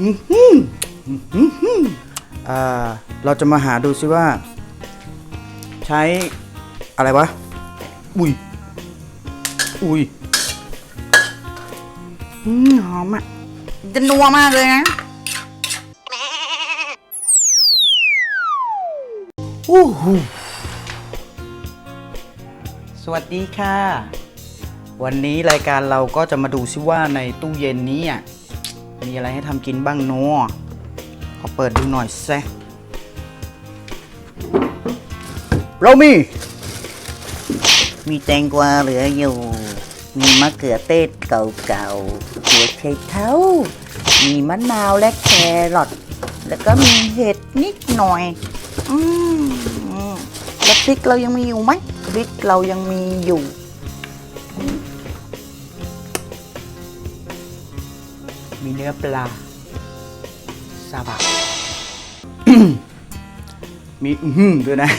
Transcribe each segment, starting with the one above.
อื้อหืออื้อหืออ่าเราจะมาหาดูซิว่า ใช้อะไรวะ อุ้ย อุ้ยอืมหอมอะ จะนัวมากเลยนะอู้หูสวัสดีค่ะ วันนี้รายการเราก็จะมาดูซิว่าในตู้เย็นนี้อะมีอะไรให้ทำกินบ้างเนาะขอเปิดดูหน่อยแซะเรามี มีแตงกวาเหลืออยู่ มีมะเขือเทศเก่าๆหัวไชเท้า มีมะนาวและแครอทแล้วก็มีเห็ดนิดหน่อย อืมแล้วพริกเรายังมีอยู่ไหมพริกเรายังมีอยู่ มีเนื้อปลาซาบะมีอื้อหือด้วยนะ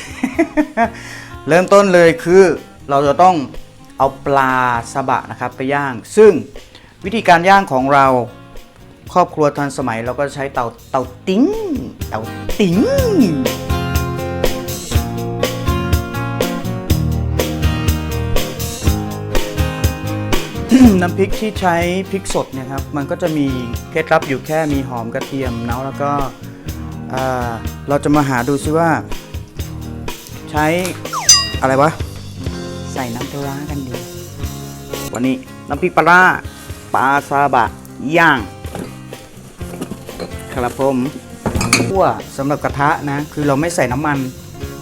เริ่มต้นเลยคือเราจะต้องเอาปลาซาบะนะครับไปย่าง ซึ่งวิธีการย่างของเราครอบครัวทันสมัยเราก็ใช้เตาเตาติ้งเตาติ้ง น้ำพริกที่ใช้พริกสดเนี่ยครับ มันก็จะมีเคล็ดลับอยู่แค่มีหอมกระเทียมเนาะแล้วก็เราจะมาหาดูซิว่า ใช้อะไรวะ ใส่น้ำปลากันดี วันนี้น้ำพริกปลาปลาซาบะย่าง ครับผมคั่วสำหรับกระทะนะ คือเราไม่ใส่น้ำมัน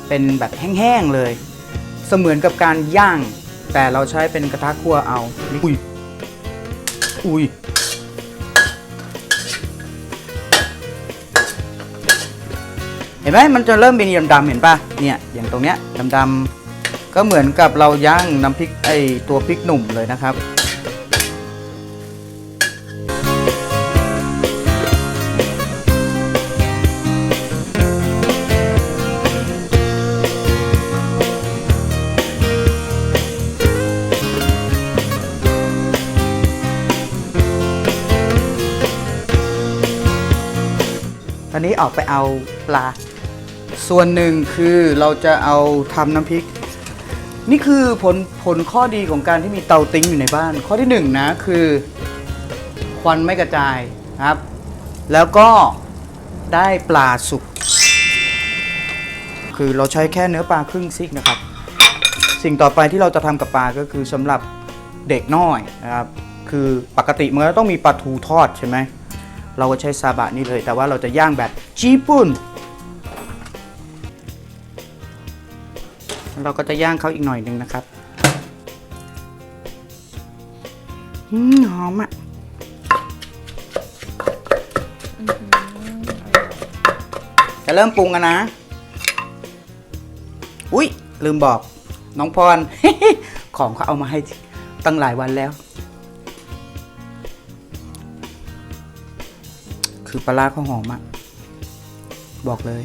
เป็นแบบแห้งๆเลย เสมือนกับการย่าง แต่เราใช้เป็นกระทะคั่วเอา อุ้ย อุ้ย เห็นไหมมันจะเริ่มเป็นดำๆเห็นปะเนี่ยอย่างตรงเนี้ยดำๆก็เหมือนกับเราย่างน้ำพริกไอตัวพริกหนุ่มเลยนะครับ อนนี้ออกไปเอาปลา ส่วนหนึ่งคือเราจะเอาทำน้ำพริก นี่คือผลผลข้อดีของการที่มีเตาติ้งอยู่ในบ้าน ข้อที่หนึ่งนะคือ ควันไม่กระจายครับ แล้วก็ได้ปลาสุก คือเราใช้แค่เนื้อปลาครึ่งซิกนะครับ สิ่งต่อไปที่เราจะทำกับปลาก็คือสำหรับเด็กน้อยนะครับ คือปกติมันก็ต้องมีปลาทูทอดใช่ไหม เราก็ใช้ซาบะนี่เลย แต่ว่าเราจะย่างแบบญี่ปุ่นเราก็จะย่างเขาอีกหน่อยหนึ่งนะครับอืมหอมอะจะเริ่มปรุงกันนะ อุ๊ยลืมบอก น้องพร ของเขาเอามาให้ตั้งหลายวันแล้ว คือปลาร้าเขาหอมอะบอกเลย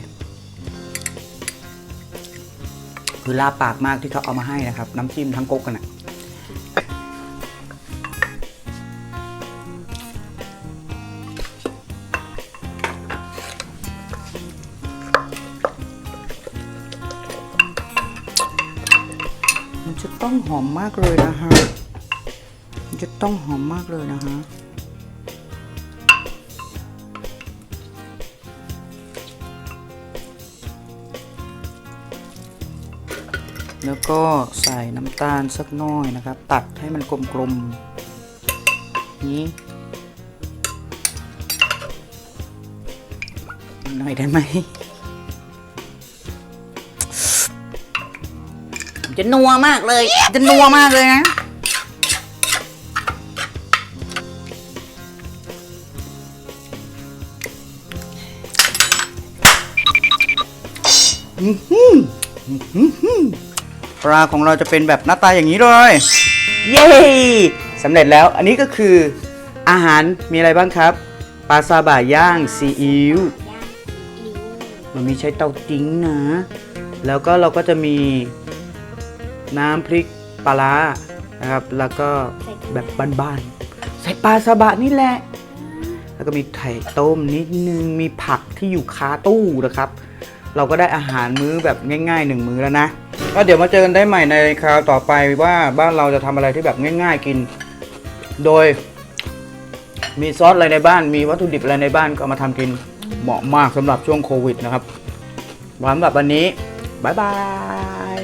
คือลาบปากมากที่เขาเอามาให้นะครับ น้ำจิ้มทั้งก๊กกันอะมันจะต้องหอมมากเลยนะฮะมันจะต้องหอมมากเลยนะฮะ แล้วก็ใส่น้ำตาลสักน้อยนะครับ ตัดให้มันกลมๆนี้หน่อยได้ไหมจะนัวมากเลย จะนัวมากเลยนะอื้มหื้ม ปลาของเราจะเป็นแบบหน้าตาอย่างนี้เลย เย้สำเร็จแล้วอันนี้ก็คืออาหารมีอะไรบ้างครับ ปลาซาบะย่างซีอิ๊วมันมีใช้เตาติ้งนะ แล้วก็เราก็จะมีน้ำพริกปลาร้านะครับ แล้วก็แบบบ้านๆ ใส่ปลาซาบะนี่แหละ แล้วก็มีไข่ต้มนิดนึง มีผักที่อยู่คาตู้นะครับ เราก็ได้อาหารมื้อแบบง่ายๆหนึ่งมื้อแล้วนะ ก็เดี๋ยวมาเจอกันได้ใหม่ในคราวต่อไปว่าบ้านเราจะทำอะไรที่แบบง่าย ๆกิน โดย มีซอสอะไรในบ้าน มีวัตถุดิบอะไรในบ้านก็เอามาทำกินเหมาะมากสำหรับช่วงโควิดนะครับสำหรับวันนี้บ๊ายบาย